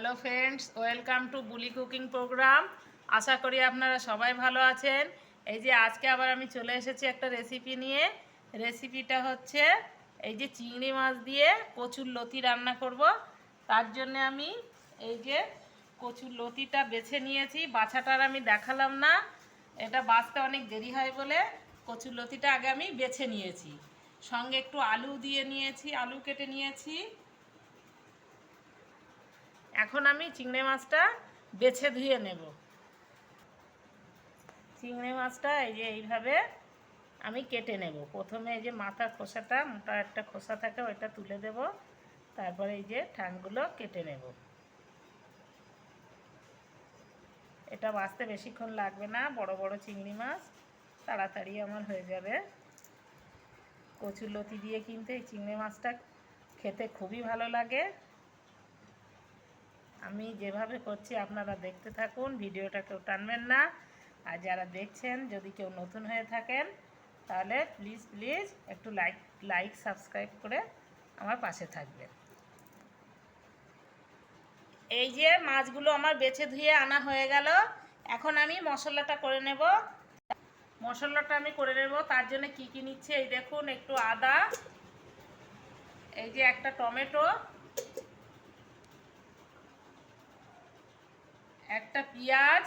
Hello friends welcome to Buli cooking program আশা করি আপনারা সবাই ভালো আছেন। এই যে আজকে আবার আমি চলে এসেছি একটা রেসিপি নিয়ে। রেসিপিটা হচ্ছে এই যে চিংড়ি মাছ দিয়ে কচুর লতি রান্না করব। তার জন্য আমি এই যে কচুর লতিটা বেছে নিয়েছি। বাছাটার আমি দেখালাম না। এটা বাছতে অনেক দেরি হয় বলে কচুর লতিটা আগে আমি বেছে নিয়েছি। সঙ্গে একটু আলু দিয়ে নিয়েছি, আলু কেটে নিয়েছি। এখন আমি চিংড়ি মাছটা বেছে ধুয়ে নেব। চিংড়ি মাছটা এই যে এইভাবে আমি কেটে নেব। প্রথমে এই যে মাথার খোসাটা, মোটা একটা খোসা থাকে, ওইটা তুলে দেব। তারপরে এই যে ঠাংগুলো কেটে নেব। এটা বাঁচতে বেশিক্ষণ লাগবে না, বড় বড় চিংড়ি মাছ তাড়াতাড়ি আমার হয়ে যাবে। কচুর লতি দিয়ে কিন্তু এই চিংড়ি মাছটা খেতে খুবই ভালো লাগে। আমি যেভাবে করছি আপনারা দেখতে থাকুন, ভিডিওটা কেউ টানবেন না। আর যারা দেখছেন, যদি কেউ নতুন হয়ে থাকেন, তাহলে প্লিজ প্লিজ একটু লাইক লাইক সাবস্ক্রাইব করে আমার পাশে থাকবেন। এই যে মাছগুলো আমার বেছে ধুয়ে আনা হয়ে গেল, এখন আমি মশলাটা করে নেব। মশলাটা আমি করে নেব, তার জন্য কি কি নিচ্ছে, এই দেখুন, একটু আদা, এই যে একটা টমেটো একটা পেঁয়াজ।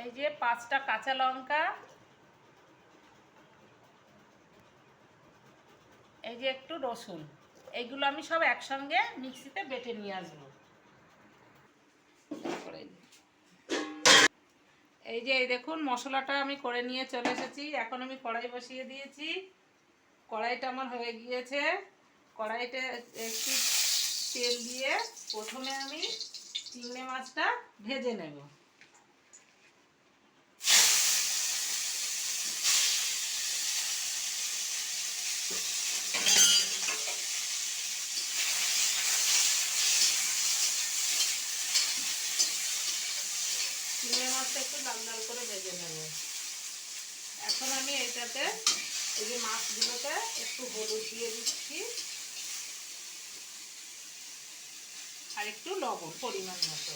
এই যে পাঁচটা কাঁচা লঙ্কা। এই যে একটু রসুন। এইগুলো আমি সব একসঙ্গে মিক্সিতে বেটে নিয়ে আসব। এই যে, এই দেখুন, মশলাটা আমি করে নিয়ে চলে এসেছি। এখন আমি কড়াই বসিয়ে দিয়েছি। কড়াইটা আমার হয়ে গিয়েছে। কড়াইতে একটু তেল দিয়ে প্রথমে আমি চিংড়ি মাছটা ভেজে নেব। চিংড়ি মাছটা একটু লাল লাল করে ভেজে নেব। এখন আমি এটাতে এই যে মাছগুলোতে একটু হলুদ দিয়ে দিচ্ছি। আর একটু লবণ, পরিমাণ মতো।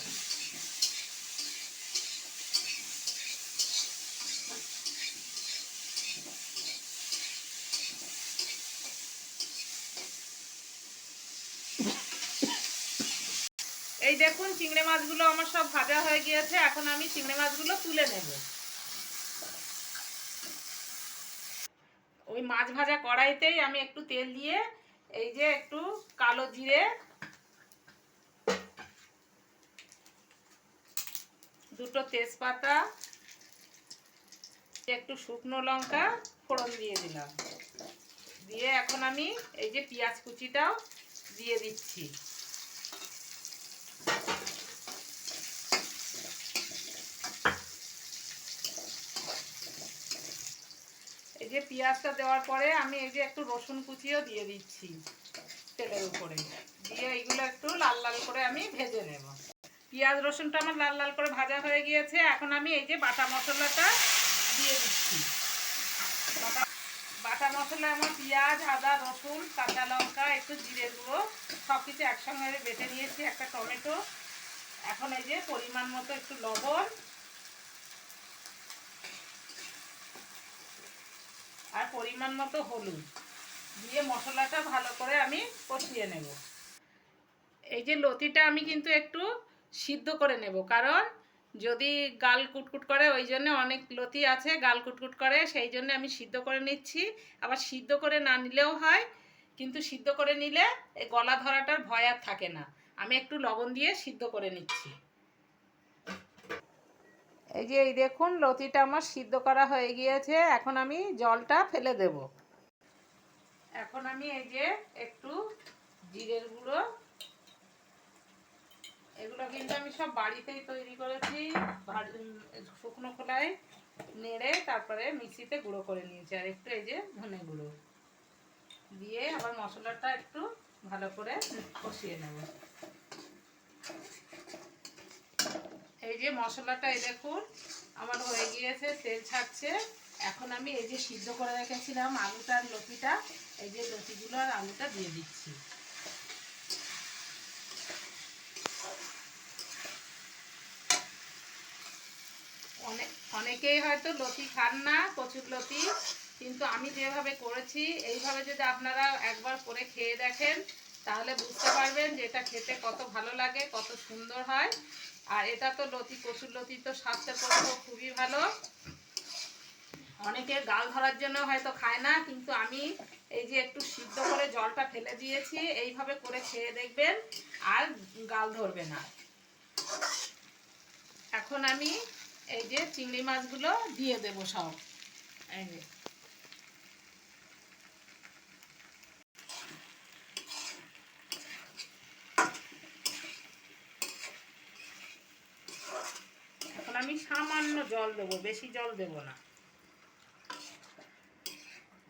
এই দেখুন, চিংড়ে মাছগুলো আমার সব ভাজা হয়ে গিয়েছে, এখন আমি চিংড়ে মাছগুলো তুলে নেব। ওই মাছ ভাজা কড়াইতেই আমি একটু তেল দিয়ে, এই যে একটু কালো জিরে দুটো তেজপাতা, একটু শুকনো লঙ্কা, ফোড়ন দিয়ে দিলাম। দিয়ে এখন আমি এই যে পেঁয়াজ কুচিটাও দিয়ে দিচ্ছি। এই যে পেঁয়াজটা দেওয়ার পরে আমি এই যে একটু রসুন কুচিও দিয়ে দিচ্ছি তেলের উপরে। দিয়ে এইগুলো একটু লাল লাল করে আমি ভেজে নেব। পেঁয়াজ রসুনটা আমার লাল লাল করে ভাজা হয়ে গিয়েছে। এখন আমি এই যে বাটা মশলাটা দিয়ে দিচ্ছি। বাটা বাটা মশলা, আমার পেঁয়াজ, আদা, রসুন, কাঁচা লঙ্কা, একটু জিরে গুঁড়ো সব কিছু একসঙ্গে বেটে নিয়েছি, একটা টমেটো। এখন এই যে পরিমাণ মতো একটু লবণ। আর পরিমাণ মতো হলুদ। দিয়ে মশলাটা ভালো করে আমি কষিয়ে নেব। এই যে লতিটা আমি কিন্তু একটু সিদ্ধ করে নেব। কারণ যদি গাল কুটকুট করে, ওই জন্য অনেক লতি আছে, গাল কুটকুট করে, সেই জন্য আমি সিদ্ধ করে নিচ্ছি। আবার সিদ্ধ করে না নিলেও হয়, কিন্তু সিদ্ধ করে নিলে এই গলা ধরাটার ভয় আর থাকে না। আমি একটু লবণ দিয়ে সিদ্ধ করে নিচ্ছি। এই যে, এই দেখুন, লতিটা আমার সিদ্ধ করা হয়ে গিয়েছে। এখন আমি জলটা ফেলে দেব। এখন আমি এই যে, একটু জিরের গুঁড়ো কিন্তু আমি সব বাড়িতেই তৈরি করেছি। শুকনো খোলায় নেড়ে তারপরে মিক্সিতে গুঁড়ো করে নিয়েছি। আর একটু এই যে ধনে গুঁড়ো দিয়ে আবার মশলাটা একটু ভালো করে কষিয়ে নেব। এই যে মশলাটা, এই দেখুন, আমার হয়ে গিয়েছে, তেল ছাড়ছে। এখন আমি এই যে সিদ্ধ করে রেখেছিলাম আলুটার লতিটা, এই যে লতিগুলো আর আলুটা দিয়ে দিচ্ছি অনেক অনেকেই হয়তো লতি খান না, কচুর লতি, কিন্তু আমি যেভাবে করেছি, এইভাবে যদি আপনারা একবার করে খেয়ে দেখেন, তাহলে বুঝতে পারবেন যে এটা খেতে কত ভালো লাগে, কত সুন্দর হয়। আর এটা তো লতি, কচুর লতি তো স্বাস্থ্যের পক্ষে খুবই ভালো। অনেকে গাল ধরার জন্য হয়তো খায় না, কিন্তু আমি এই যে একটু সিদ্ধ করে জলটা ফেলে দিয়েছি, এইভাবে করে খেয়ে দেখবেন, আর গাল ধরবে না। এখন আমি এই যে চিংড়ি মাছগুলো দিয়ে দেবো সব। এই যে। এখন আমি সামান্য জল দেবো, বেশি জল দেবো না।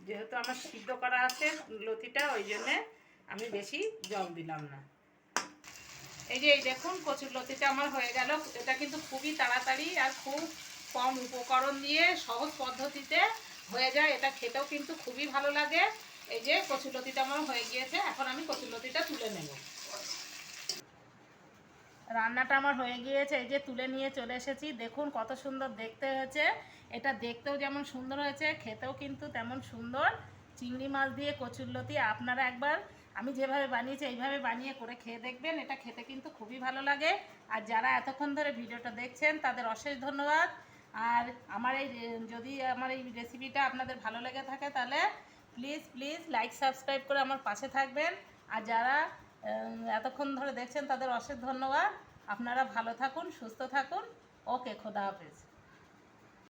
যেহেতু আমার সিদ্ধ করা আছে লতিটা, ওই জন্যে আমি বেশি জল দিলাম না। এই যে এই দেখুন কচুর লতিটা আমার হয়ে গেল। এটা কিন্তু খুবই তাড়াতাড়ি আর খুব কম উপকরণ দিয়ে সহজ পদ্ধতিতে হয়ে যায়। এটা খেতেও কিন্তু খুবই ভালো লাগে। এই যে কচুর লতিটা আমার হয়ে গিয়েছে। এখন আমি কচুর লতিটা তুলে নেব। রান্নাটা আমার হয়ে গিয়েছে। এই যে তুলে নিয়ে চলে এসেছি। দেখুন কত সুন্দর দেখতে হয়েছে। এটা দেখতেও যেমন সুন্দর হয়েছে, খেতেও কিন্তু তেমন সুন্দর। চিংড়ি মাছ দিয়ে কচুরলতি আপনারা একবার আমি যেভাবে বানিয়েছি, এইভাবে বানিয়ে করে খেয়ে দেখবেন। এটা খেতে কিন্তু খুবই ভালো লাগে। আর যারা এতক্ষণ ধরে ভিডিওটা দেখছেন, তাদের অশেষ ধন্যবাদ। আর আমার এই যদি আমার এই রেসিপিটা আপনাদের ভালো লেগে থাকে, তাহলে প্লিজ প্লিজ লাইক সাবস্ক্রাইব করে আমার পাশে থাকবেন। আর যারা এতক্ষণ ধরে দেখছেন, তাদের অশেষ ধন্যবাদ। আপনারা ভালো থাকুন, সুস্থ থাকুন। ওকে, খোদা হাফেজ।